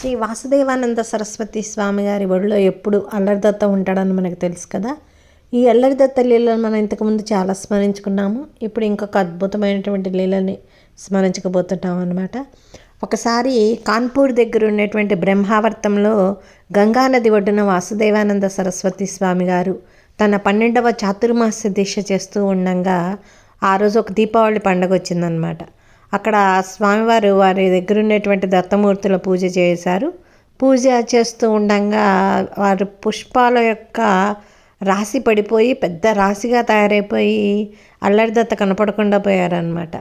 శ్రీ వాసుదేవానంద సరస్వతి స్వామి గారి ఒడిలో ఎప్పుడు అల్లరిదత్త ఉంటాడని మనకు తెలుసు కదా? ఈ అల్లరిదత్త లీలను మనం ఇంతకుముందు చాలా స్మరించుకున్నాము. ఇప్పుడు ఇంకొక అద్భుతమైనటువంటి లీలని స్మరించకపోతున్నాం అనమాట ఒకసారి కాన్పూర్ దగ్గర ఉన్నటువంటి బ్రహ్మావర్తంలో గంగానది ఒడ్డున వాసుదేవానంద సరస్వతి స్వామి గారు తన పన్నెండవ చాతుర్మాస దీక్ష చేస్తూ ఉండగా ఆ రోజు ఒక దీపావళి పండగ వచ్చిందనమాట అక్కడ స్వామివారు వారి దగ్గర ఉండేటువంటి దత్తమూర్తుల పూజ చేశారు. పూజ చేస్తూ ఉండగా వారు పుష్పాల యొక్క రాశి పడిపోయి పెద్ద రాశిగా తయారైపోయి అల్లరిదత్త కనపడకుండా పోయారనమాట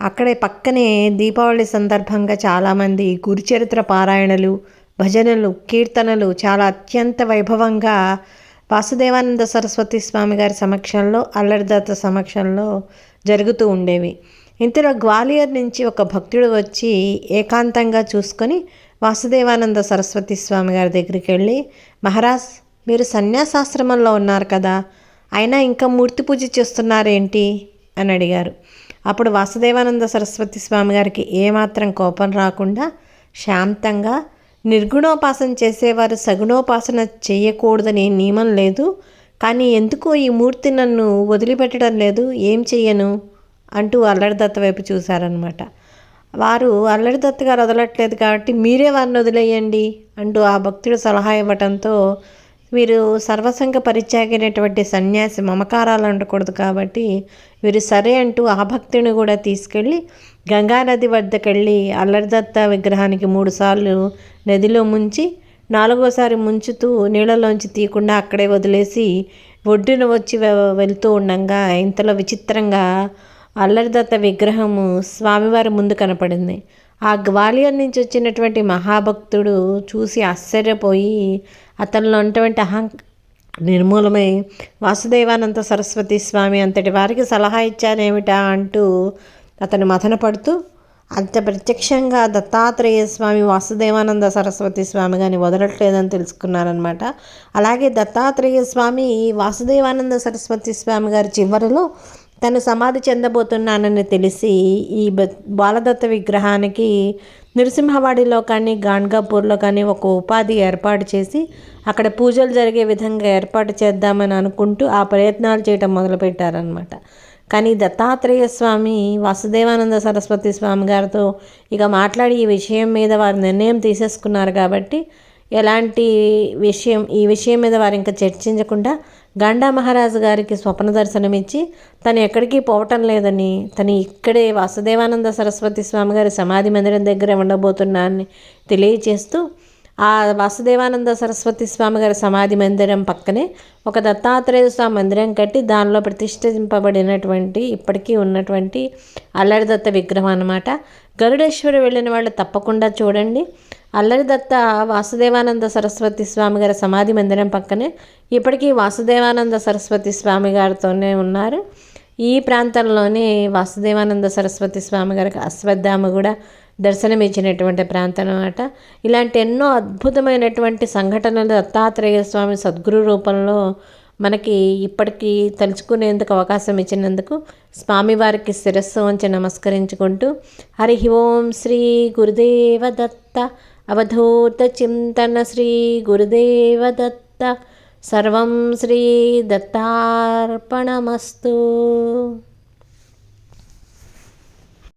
అక్కడే పక్కనే దీపావళి సందర్భంగా చాలామంది గురుచరిత్ర పారాయణలు భజనలు కీర్తనలు చాలా అత్యంత వైభవంగా వాసుదేవానంద సరస్వతి స్వామి గారి సమక్షంలో అల్లరిదత్త సమక్షంలో జరుగుతూ ఉండేవి. ఇంతలో గ్వాలియర్ నుంచి ఒక భక్తుడు వచ్చి ఏకాంతంగా చూసుకొని వాసుదేవానంద సరస్వతి స్వామి గారి దగ్గరికి వెళ్ళి మహారాజ్ మీరు సన్యాసాశ్రమంలో ఉన్నారు కదా అయినా ఇంకా మూర్తి పూజ చేస్తున్నారేంటి? అని అడిగారు. అప్పుడు వాసుదేవానంద సరస్వతి స్వామి గారికి ఏమాత్రం కోపం రాకుండా శాంతంగా నిర్గుణోపాసన చేసేవారు సగుణోపాసన చేయకూడదనే నియమం లేదు కానీ ఎందుకో ఈ మూర్తి నన్ను వదిలిపెట్టడం లేదు ఏం చెయ్యను? అంటూ అల్లరిదత్త వైపు చూశారనమాట వారు అల్లరిదత్త గారు వదలట్లేదు కాబట్టి మీరే వారిని వదిలేయండి అంటూ ఆ భక్తుడు సలహా ఇవ్వటంతో వీరు సర్వసంగ పరిత్యాగైనటువంటి సన్యాసి మమకారాలు ఉండకూడదు కాబట్టి వీరు సరే అంటూ ఆ భక్తిని కూడా తీసుకెళ్ళి గంగానది వద్దకెళ్ళి అల్లరిదత్త విగ్రహానికి మూడుసార్లు నదిలో ముంచి నాలుగోసారి ముంచుతూ నీళ్ళలోంచి తీయకుండా అక్కడే వదిలేసి ఒడ్డున వచ్చి వెళ్తూ ఉండగా ఇంతలో విచిత్రంగా అల్లరిదత్త విగ్రహము స్వామివారి ముందు కనపడింది. ఆ గ్వాలియర్ నుంచి వచ్చినటువంటి మహాభక్తుడు చూసి ఆశ్చర్యపోయి అతనిలో ఉన్నటువంటి అహం నిర్మూలమై వాసుదేవానంద సరస్వతి స్వామి అంతటి వారికి సలహా ఇచ్చానేమిటా? అంటూ అతను మథన పడుతూ అంత ప్రత్యక్షంగా దత్తాత్రేయ స్వామి వాసుదేవానంద సరస్వతి స్వామి కానీ వదలట్లేదని తెలుసుకున్నారనమాట అలాగే దత్తాత్రేయ స్వామి వాసుదేవానంద సరస్వతి స్వామి గారి చివరిలో తను సమాధి చెందబోతున్నానని తెలిసి ఈ బాలదత్త విగ్రహానికి నృసింహవాడిలో కానీ గాన్గాపూర్లో కానీ ఒక ఉపాధి ఏర్పాటు చేసి అక్కడ పూజలు జరిగే విధంగా ఏర్పాటు చేద్దామని అనుకుంటూ ఆ ప్రయత్నాలు చేయటం మొదలుపెట్టారనమాట కానీ దత్తాత్రేయ స్వామి వాసుదేవానంద సరస్వతి స్వామి గారితో ఇక మాట్లాడి ఈ విషయం మీద వారు నిర్ణయం తీసేసుకున్నారు కాబట్టి ఎలాంటి విషయం ఈ విషయం మీద వారు ఇంకా చర్చించకుండా గండా మహారాజు గారికి స్వప్న దర్శనమిచ్చి తను ఎక్కడికి పోవటం లేదని తను ఇక్కడే వాసుదేవానంద సరస్వతి స్వామి గారి సమాధి మందిరం దగ్గర ఉండబోతున్నానని తెలియచేస్తూ ఆ వాసుదేవానంద సరస్వతి స్వామి గారి సమాధి మందిరం పక్కనే ఒక దత్తాత్రేయ స్వామి మందిరం కట్టి దానిలో ప్రతిష్ఠింపబడినటువంటి ఇప్పటికీ ఉన్నటువంటి అల్లరిదత్త విగ్రహం అనమాట గరుడేశ్వరి వెళ్ళిన వాళ్ళు తప్పకుండా చూడండి. అల్లరి దత్త వాసుదేవానంద సరస్వతి స్వామి గారి సమాధి మందిరం పక్కనే ఇప్పటికీ వాసుదేవానంద సరస్వతి స్వామి గారితోనే ఉన్నారు. ఈ ప్రాంతంలోనే వాసుదేవానంద సరస్వతి స్వామి గారికి అశ్వత్థామ కూడా దర్శనమిచ్చినటువంటి ప్రాంతం అనమాట ఇలాంటి ఎన్నో అద్భుతమైనటువంటి సంఘటనలు దత్తాత్రేయ స్వామి సద్గురు రూపంలో మనకి ఇప్పటికీ తలుచుకునేందుకు అవకాశం ఇచ్చినందుకు స్వామివారికి శిరస్సు ఉంచి నమస్కరించుకుంటూ హరి ఓం శ్రీ గురుదేవ దత్త అవధూత చింతన శ్రీ గురుదేవదత్త సర్వం శ్రీ దత్తార్పణమస్తు